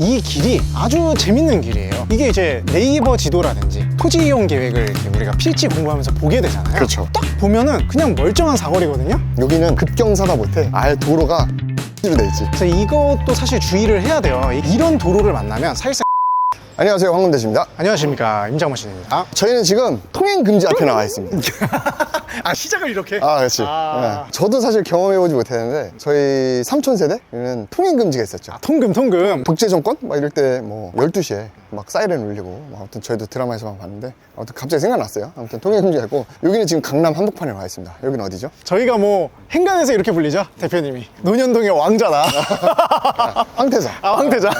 이 길이 아주 재밌는 길이에요. 이게 이제 네이버 지도라든지 토지 이용 계획을 우리가 필지 공부하면서 보게 되잖아요. 그렇죠. 딱 보면은 그냥 멀쩡한 사거리거든요. 여기는 급경사다 못해 아예 도로가 X로 돼 있지. 그래서 이것도 사실 주의를 해야 돼요. 이런 도로를 만나면 사실상 안녕하세요 황금대입니다. 안녕하십니까 임장모 씨입니다. 저희는 지금 통행 금지 앞에 나와 있습니다. 아 시작을 이렇게? 아, 그렇지. 아. 네. 저도 사실 경험해보지 못했는데 저희 삼촌 세대는 통행 금지가 있었죠. 통금 통금. 독재 정권 막 이럴 때 뭐 12시에 막 사이렌 울리고 뭐 아무튼 저희도 드라마에서만 봤는데 아무튼 갑자기 생각났어요. 아무튼 통행 금지가 있고 여기는 지금 강남 한복판에 와 있습니다. 여기는 어디죠? 저희가 뭐 행간에서 이렇게 불리죠 대표님이 논현동의 왕자다. 황태자. 아 왕대자.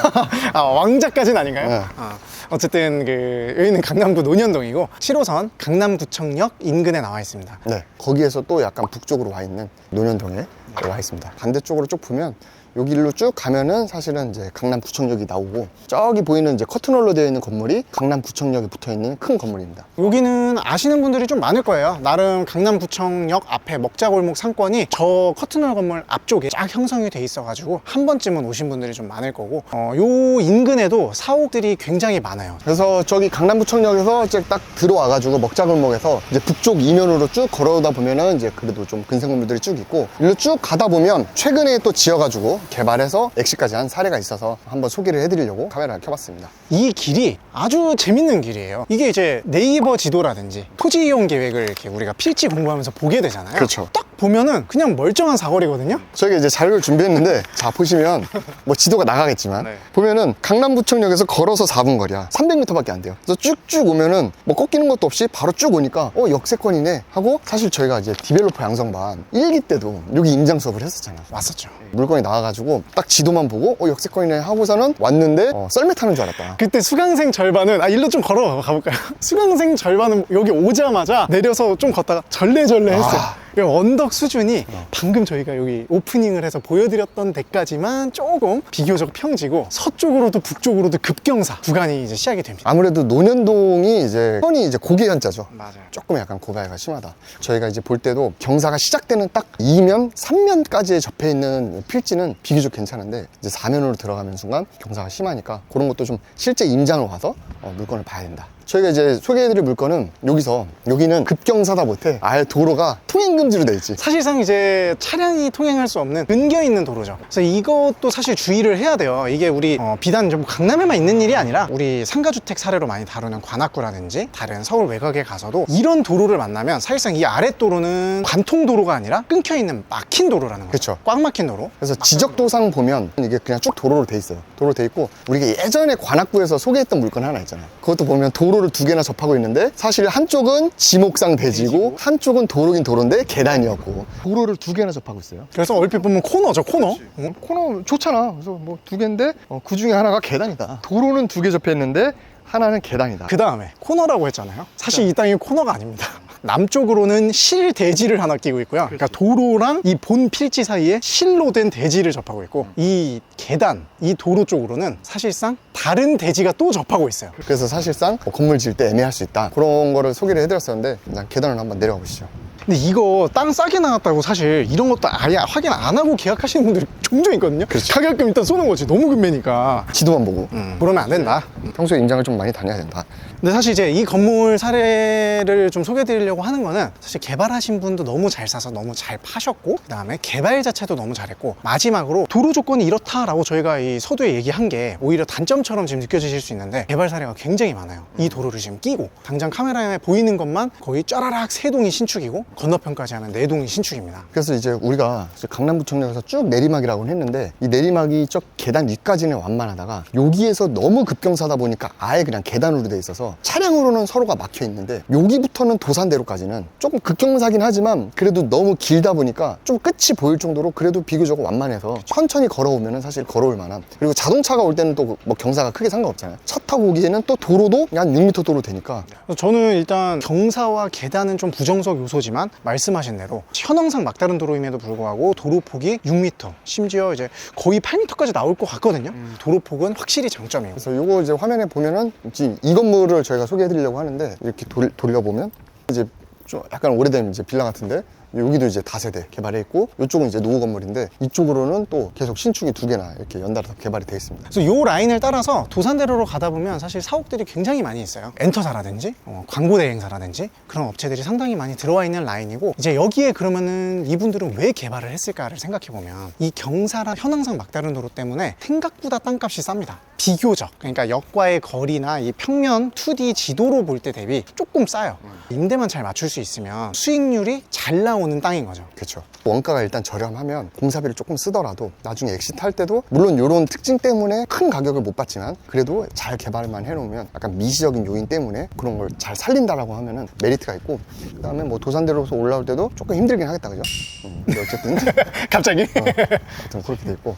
아 왕자까지는 아닌가요? 네. 아, 어쨌든 그 여기는 강남구 논현동이고 7호선 강남구청역 인근에 나와 있습니다. 네. 거기에서 또 약간 북쪽으로 와 있는 논현동에 와 있습니다. 반대쪽으로 쭉 보면 여기 일로 쭉 가면은 사실은 이제 강남구청역이 나오고 저기 보이는 이제 커튼홀로 되어 있는 건물이 강남구청역에 붙어 있는 큰 건물입니다. 여기는 아시는 분들이 좀 많을 거예요. 나름 강남구청역 앞에 먹자골목 상권이 저 커튼홀 건물 앞쪽에 쫙 형성이 돼 있어가지고 한 번쯤은 오신 분들이 좀 많을 거고 어, 요 인근에도 사옥들이 굉장히 많아요. 그래서 저기 강남구청역에서 이제 딱 들어와가지고 먹자골목에서 이제 북쪽 이면으로 쭉 걸어오다 보면은 이제 그래도 좀 근생 건물들이 쭉 있고 일로 쭉 가다 보면 최근에 또 지어가지고 개발해서 엑시까지 한 사례가 있어서 한번 소개를 해드리려고 카메라를 켜봤습니다. 이 길이 아주 재밌는 길이에요. 이게 이제 네이버 지도라든지 토지 이용 계획을 이렇게 우리가 필지 공부하면서 보게 되잖아요. 그렇죠. 딱 보면은 그냥 멀쩡한 사거리거든요. 저희가 이제 자료를 준비했는데 자 보시면 뭐 지도가 나가겠지만 네. 보면은 강남구청역에서 걸어서 4분 거리야 300m밖에 안 돼요 그래서 쭉쭉 오면은 뭐 꺾이는 것도 없이 바로 쭉 오니까 어 역세권이네 하고 사실 저희가 이제 디벨로퍼 양성반 1기 때도 여기 임장 수업을 했었잖아 왔었죠. 물건이 나와가지고 딱 지도만 보고 어 역세권이네 하고서는 왔는데 어, 썰매 타는 줄 알았다 그때 수강생 절반은 아 일로 좀 걸어 가볼까요? 수강생 절반은 여기 오자마자 내려서 좀 걷다가 절레절레 했어요. 아. 이 언덕 수준이 방금 저희가 여기 오프닝을 해서 보여드렸던 데까지만 조금 비교적 평지고 서쪽으로도 북쪽으로도 급경사 구간이 이제 시작이 됩니다. 아무래도 논현동이 이제 현이 이제 고개 현자죠 맞아요. 조금 약간 고가가 심하다. 저희가 이제 볼 때도 경사가 시작되는 딱 2면, 3면까지에 접해 있는 필지는 비교적 괜찮은데 이제 4면으로 들어가는 순간 경사가 심하니까 그런 것도 좀 실제 임장을 와서 어, 물건을 봐야 된다. 저희가 이제 소개해드릴 물건은 여기서 여기는 급경사다 못해 아예 도로가 통행금지로 돼 있지. 사실상 이제 차량이 통행할 수 없는 근겨 있는 도로죠. 그래서 이것도 사실 주의를 해야 돼요. 이게 우리 어, 비단 좀 강남에만 있는 일이 아니라 우리 상가주택 사례로 많이 다루는 관악구라든지 다른 서울 외곽에 가서도 이런 도로를 만나면 사실상 이 아랫 도로는 관통 도로가 아니라 끊겨 있는 막힌 도로라는 거죠. 그쵸. 꽉 막힌 도로. 그래서 지적도상 보면 이게 그냥 쭉 도로로 돼 있어요. 도로 돼 있고 우리가 예전에 관악구에서 소개했던 물건 하나 있잖아요. 그것도 보면 도로 를 두 개나 접하고 있는데 사실 한쪽은 지목상 대지고 한쪽은 도로긴 도로인데 계단이었고 도로를 두 개나 접하고 있어요. 그래서 얼핏 보면 코너죠, 코너. 응? 코너 좋잖아. 그래서 뭐 두 개인데 그 중에 하나가 계단이다. 도로는 두 개 접해 있는데 하나는 계단이다. 그 다음에 코너라고 했잖아요. 사실 이 땅이 코너가 아닙니다. 남쪽으로는 실 대지를 하나 끼고 있고요. 그러니까 도로랑 이 본 필지 사이에 실로 된 대지를 접하고 있고 이 계단, 이 도로 쪽으로는 사실상 다른 대지가 또 접하고 있어요. 그래서 사실상 뭐 건물 지을 때 애매할 수 있다. 그런 거를 소개를 해드렸었는데 일단 계단을 한번 내려가 보시죠. 근데 이거 땅 싸게 나갔다고 사실 이런 것도 아예 확인 안 하고 계약하시는 분들이 종종 있거든요. 그렇죠. 가격금 일단 쏘는 거지. 너무 금매니까. 지도만 보고 음, 그러면 안 된다. 평소에 임장을 좀 많이 다녀야 된다. 근데 사실 이제 이 건물 사례를 좀 소개해 드리려고 하는 거는 사실 개발하신 분도 너무 잘 사서 너무 잘 파셨고 그 다음에 개발 자체도 너무 잘했고 마지막으로 도로 조건이 이렇다라고 저희가 이 서두에 얘기한 게 오히려 단점처럼 지금 느껴지실 수 있는데 개발 사례가 굉장히 많아요. 이 도로를 지금 끼고 당장 카메라에 보이는 것만 거의 쫘라락 세 동이 신축이고 건너편까지 하면 네 동이 신축입니다. 그래서 이제 우리가 이제 강남구청역에서 쭉 내리막이라고 했는데 이 내리막이 저 계단 위까지는 완만하다가 여기에서 너무 급경사다 보니까 아예 그냥 계단으로 돼 있어서 차량으로는 서로가 막혀 있는데 여기부터는 도산대로까지는 조금 급경사긴 하지만 그래도 너무 길다 보니까 좀 끝이 보일 정도로 그래도 비교적 완만해서 천천히 걸어오면은 사실 걸어올 만한. 그리고 자동차가 올 때는 또 뭐 경사가 크게 상관없잖아요. 차 타고 오기에는 또 도로도 한 6m 도로 되니까. 저는 일단 경사와 계단은 좀 부정적 요소지만 말씀하신 대로 현황상 막다른 도로임에도 불구하고 도로 폭이 6m 심지어 이제 거의 8m까지 나올 것 같거든요. 도로 폭은 확실히 장점이에요. 그래서 요거 이제 화면에 보면은 지금 이 건물을 저희가 소개해 드리려고 하는데 이렇게 돌, 돌려보면 이제 좀 약간 오래된 이제 빌라 같은데 여기도 이제 다세대 개발해 있고 이쪽은 이제 노후 건물인데 이쪽으로는 또 계속 신축이 두 개나 이렇게 연달아서 개발이 돼 있습니다. 그래서 요 라인을 따라서 도산대로로 가다 보면 사실 사옥들이 굉장히 많이 있어요. 엔터사라든지 어, 광고 대행사라든지 그런 업체들이 상당히 많이 들어와 있는 라인이고 이제 여기에 그러면은 이분들은 왜 개발을 했을까를 생각해 보면 이 경사랑 현황상 막다른 도로 때문에 생각보다 땅값이 쌉니다. 비교적 그러니까 역과의 거리나 이 평면 2D 지도로 볼 때 대비 조금 싸요. 임대만 잘 맞출 수 있으면 수익률이 잘 나오 는 땅인 거죠. 그렇죠. 원가가 일단 저렴하면 공사비를 조금 쓰더라도 나중에 엑시트 할 때도 물론 이런 특징 때문에 큰 가격을 못 받지만 그래도 잘 개발만 해놓으면 약간 미시적인 요인 때문에 그런 걸 잘 살린다라고 하면은 메리트가 있고 그다음에 뭐 도산대로서 올라올 때도 조금 힘들긴 하겠다 그죠? 음, 근데 어쨌든 갑자기? 하여튼 그렇게 돼 있고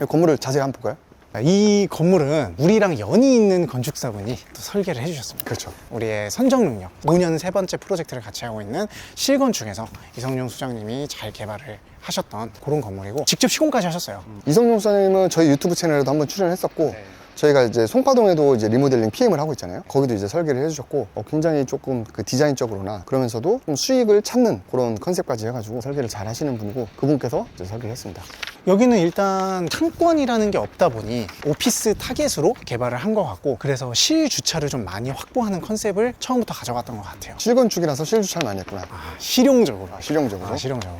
이 건물을 자세히 한번 볼까요? 이 건물은 우리랑 연이 있는 건축사분이 또 설계를 해주셨습니다. 그렇죠. 우리의 선정 능력 5년 세 번째 프로젝트를 같이 하고 있는 실건축에서 이성용 수장님이 잘 개발을 하셨던 그런 건물이고 직접 시공까지 하셨어요. 이성용 수사님은 저희 유튜브 채널에도 한번 출연했었고 저희가 이제 송파동에도 이제 리모델링 PM을 하고 있잖아요. 거기도 이제 설계를 해주셨고 어, 굉장히 조금 그 디자인적으로나 그러면서도 좀 수익을 찾는 그런 컨셉까지 해가지고 설계를 잘 하시는 분이고 그분께서 이제 설계를 했습니다. 여기는 일단 상권이라는 게 없다 보니 오피스 타겟으로 개발을 한 것 같고 그래서 실주차를 좀 많이 확보하는 컨셉을 처음부터 가져갔던 것 같아요. 실건축이라서 실주차를 많이 했구나. 아, 실용적으로. 실용적으로. 아, 실용적으로.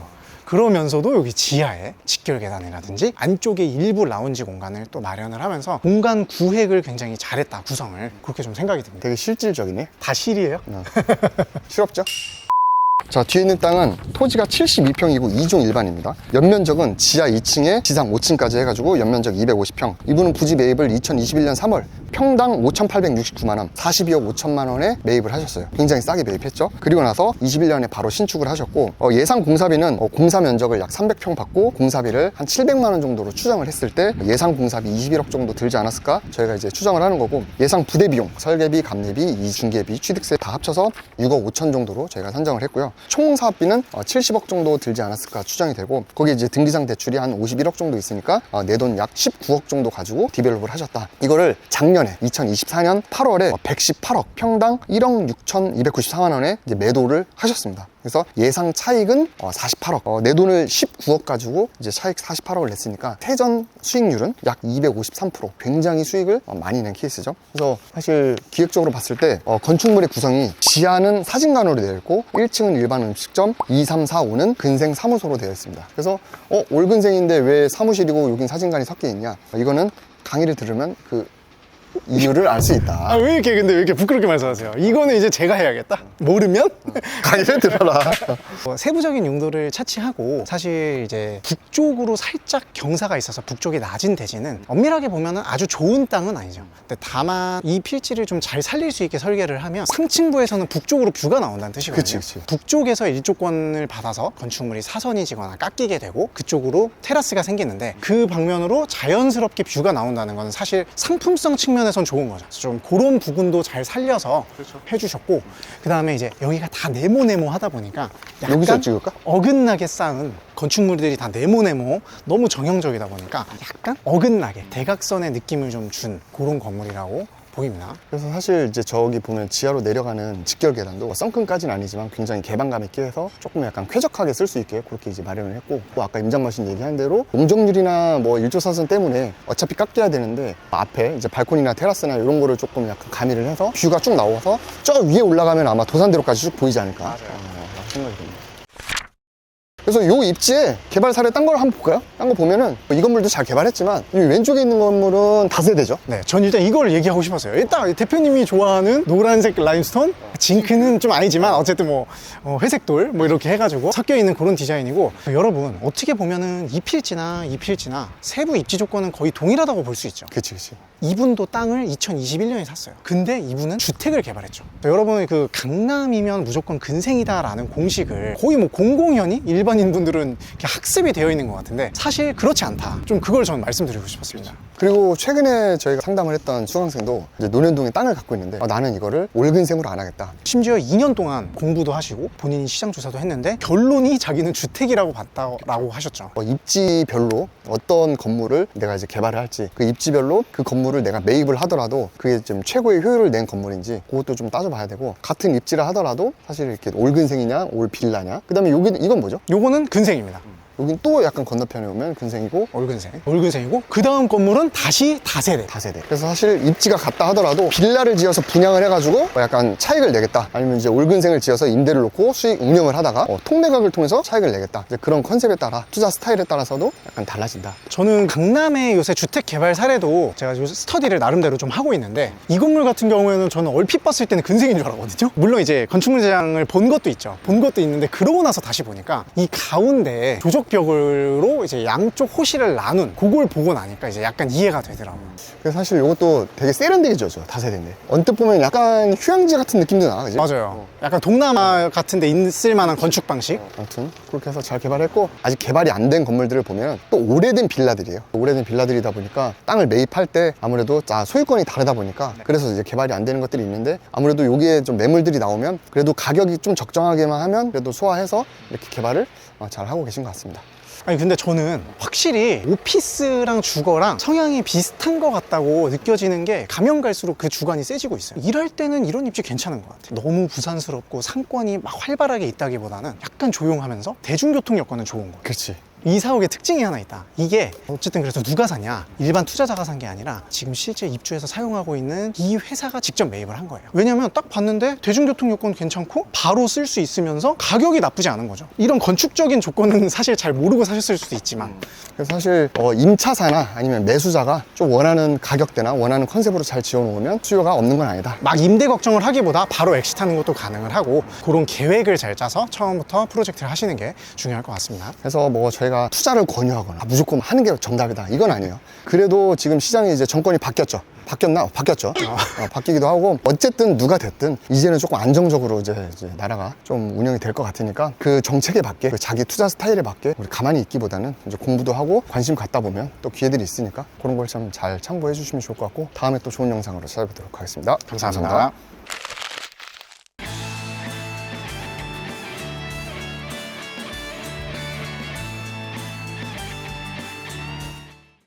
그러면서도 여기 지하에 직결 계단이라든지 안쪽에 일부 라운지 공간을 또 마련을 하면서 공간 구획을 굉장히 잘했다 구성을 그렇게 좀 생각이 듭니다. 되게 실질적이네. 다 실이에요? 어. 실없죠? 자, 뒤에 있는 땅은 토지가 72평이고 2종 일반입니다. 연면적은 지하 2층에 지상 5층까지 해가지고 연면적 250평. 이분은 부지 매입을 2021년 3월 평당 5,869만 원, 42억 5천만 원에 매입을 하셨어요. 굉장히 싸게 매입했죠. 그리고 나서 21년에 바로 신축을 하셨고 어, 예상 공사비는 어, 공사 면적을 약 300평 받고 공사비를 한 700만 원 정도로 추정을 했을 때 예상 공사비 21억 정도 들지 않았을까? 저희가 이제 추정을 하는 거고 예상 부대 비용, 설계비, 감리비, 이중개비, 취득세 다 합쳐서 6억 5천 정도로 저희가 산정을 했고요. 총 사업비는 어, 70억 정도 들지 않았을까 추정이 되고 거기에 이제 등기상 대출이 한 51억 정도 있으니까 어, 내돈 약 19억 정도 가지고 디벨롭을 하셨다. 이거를 작년에 2024년 8월에 118억 평당 1억 6,294만 원에 매도를 하셨습니다. 그래서 예상 차익은 어, 48억. 어, 내 돈을 19억 가지고 이제 차익 48억을 냈으니까 세전 수익률은 약 253%. 굉장히 수익을 어, 많이 낸 케이스죠. 그래서 사실 기획적으로 봤을 때 어, 건축물의 구성이 지하는 사진관으로 되어 있고 1층은 일반 음식점, 2, 3, 4, 5는 근생 사무소로 되어 있습니다. 그래서 어, 올근생인데 왜 사무실이고 여긴 사진관이 섞여 있냐? 이거는 강의를 들으면 그 이유를 알 수 있다. 아, 왜 이렇게 근데 왜 이렇게 부끄럽게 말씀하세요? 이거는 이제 제가 해야겠다. 모르면 강의를 들어라. 뭐 세부적인 용도를 차치하고 사실 이제 북쪽으로 살짝 경사가 있어서 북쪽이 낮은 대지는 엄밀하게 보면 아주 좋은 땅은 아니죠. 근데 다만 이 필지를 좀 잘 살릴 수 있게 설계를 하면 상층부에서는 북쪽으로 뷰가 나온다는 뜻이거든요. 그치, 그치. 북쪽에서 일조권을 받아서 건축물이 사선이지거나 깎이게 되고 그쪽으로 테라스가 생기는데 그 방면으로 자연스럽게 뷰가 나온다는 건 사실 상품성 측면 에선 좋은 거죠. 좀 그런 부분도 잘 살려서 해주셨고 그 다음에 이제 여기가 다 네모네모 하다 보니까 약간 여기서 찍을까? 어긋나게 쌓은 건축물들이 다 네모네모 너무 정형적이다 보니까 약간 어긋나게 대각선의 느낌을 좀 준 그런 건물이라고 보입니다. 그래서 사실 이제 저기 보면 지하로 내려가는 직결 계단도 뭐 썬큰까지는 아니지만 굉장히 개방감 있게 해서 조금 약간 쾌적하게 쓸 수 있게 그렇게 이제 마련을 했고 또 아까 임장마신 얘기한 대로 용적률이나 뭐 일조사선 때문에 어차피 깎여야 되는데 앞에 이제 발코니나 테라스나 이런 거를 조금 약간 가미를 해서 뷰가 쭉 나와서 저 위에 올라가면 아마 도산대로까지 쭉 보이지 않을까 어, 생각이 듭니다. 그래서 요 입지에 개발 사례 딴 걸 한번 볼까요? 딴 거 보면은 이 건물도 잘 개발했지만 이 왼쪽에 있는 건물은 다세대죠. 네, 전 일단 이걸 얘기하고 싶었어요. 일단 대표님이 좋아하는 노란색 라임스톤, 징크는 좀 아니지만 어쨌든 뭐 어, 회색 돌 뭐 이렇게 해가지고 섞여 있는 그런 디자인이고 여러분 어떻게 보면은 이 필지나 이 필지나 세부 입지 조건은 거의 동일하다고 볼 수 있죠. 그치 그치. 이분도 땅을 2021년에 샀어요. 근데 이분은 주택을 개발했죠. 여러분 그 강남이면 무조건 근생이다라는 공식을 거의 뭐 공공연히 일반인 시민분들은 이렇게 학습이 되어 있는 것 같은데 사실 그렇지 않다. 좀 그걸 저는 말씀드리고 싶었습니다. 그리고 최근에 저희가 상담을 했던 수강생도 이제 논현동에 땅을 갖고 있는데 아, 나는 이거를 올근생으로 안 하겠다. 심지어 2년 동안 공부도 하시고 본인이 시장 조사도 했는데 결론이 자기는 주택이라고 봤다라고 하셨죠. 어, 입지별로 어떤 건물을 내가 이제 개발을 할지 그 입지별로 그 건물을 내가 매입을 하더라도 그게 좀 최고의 효율을 낸 건물인지 그것도 좀 따져봐야 되고 같은 입지를 하더라도 사실 이렇게 올 근생이냐 올 빌라냐 그 다음에 여기 이건 뭐죠? 요거는 근생입니다. 여긴 또 약간 건너편에 오면 근생이고 올근생. 올근생이고 그 다음 건물은 다시 다세대. 다세대. 그래서 사실 입지가 같다 하더라도 빌라를 지어서 분양을 해가지고 뭐 약간 차익을 내겠다. 아니면 이제 올근생을 지어서 임대를 놓고 수익 운영을 하다가 어, 통매각을 통해서 차익을 내겠다. 이제 그런 컨셉에 따라 투자 스타일에 따라서도 약간 달라진다. 저는 강남의 요새 주택 개발 사례도 제가 요새 스터디를 나름대로 좀 하고 있는데 이 건물 같은 경우에는 저는 얼핏 봤을 때는 근생인 줄 알았거든요. 물론 이제 건축물장을 본 것도 있죠. 본 것도 있는데 그러고 나서 다시 보니까 이 가운데 조적 벽으로 이제 양쪽 호실을 나눈 그걸 보고 나니까 이제 약간 이해가 되더라고요. 그래서 사실 이것도 되게 세련되게 지어져 다세대인데 언뜻 보면 약간 휴양지 같은 느낌도 나, 그지? 맞아요. 약간 동남아 같은 데 있을 만한 건축 방식. 아무튼 그렇게 해서 잘 개발했고 아직 개발이 안 된 건물들을 보면 또 오래된 빌라들이에요. 오래된 빌라들이다 보니까 땅을 매입할 때 아무래도 자 소유권이 다르다 보니까 그래서 이제 개발이 안 되는 것들이 있는데 아무래도 여기에 좀 매물들이 나오면 그래도 가격이 좀 적정하게만 하면 그래도 소화해서 이렇게 개발을 어, 잘 하고 계신 것 같습니다. 아니 근데 저는 확실히 오피스랑 주거랑 성향이 비슷한 것 같다고 느껴지는 게 가면 갈수록 그 주관이 세지고 있어요. 일할 때는 이런 입지 괜찮은 것 같아요. 너무 부산스럽고 상권이 막 활발하게 있다기보다는 약간 조용하면서 대중교통 여건은 좋은 거예요. 그렇지. 이 사옥의 특징이 하나 있다. 이게 어쨌든 그래서 누가 사냐? 일반 투자자가 산 게 아니라 지금 실제 입주해서 사용하고 있는 이 회사가 직접 매입을 한 거예요. 왜냐면 딱 봤는데 대중교통 여건 괜찮고 바로 쓸 수 있으면서 가격이 나쁘지 않은 거죠. 이런 건축적인 조건은 사실 잘 모르고 사셨을 수도 있지만 그래서 사실 어, 임차사나 아니면 매수자가 좀 원하는 가격대나 원하는 컨셉으로 잘 지어놓으면 수요가 없는 건 아니다. 막 임대 걱정을 하기보다 바로 엑시트하는 것도 가능을 하고 그런 계획을 잘 짜서 처음부터 프로젝트를 하시는 게 중요할 것 같습니다. 그래서 뭐 저희가 투자를 권유하거나 무조건 하는 게 정답이다. 이건 아니에요. 그래도 지금 시장이 이제 정권이 바뀌었죠. 바뀌었나? 바뀌었죠. 어, 바뀌기도 하고 어쨌든 누가 됐든 이제는 조금 안정적으로 이제, 이제 나라가 좀 운영이 될 것 같으니까 그 정책에 맞게 그 자기 투자 스타일에 맞게 우리 가만히 있기보다는 이제 공부도 하고 관심 갖다 보면 또 기회들이 있으니까 그런 걸좀잘 참고해 주시면 좋을 것 같고 다음에 또 좋은 영상으로 찾아뵙도록 하겠습니다. 감사합니다.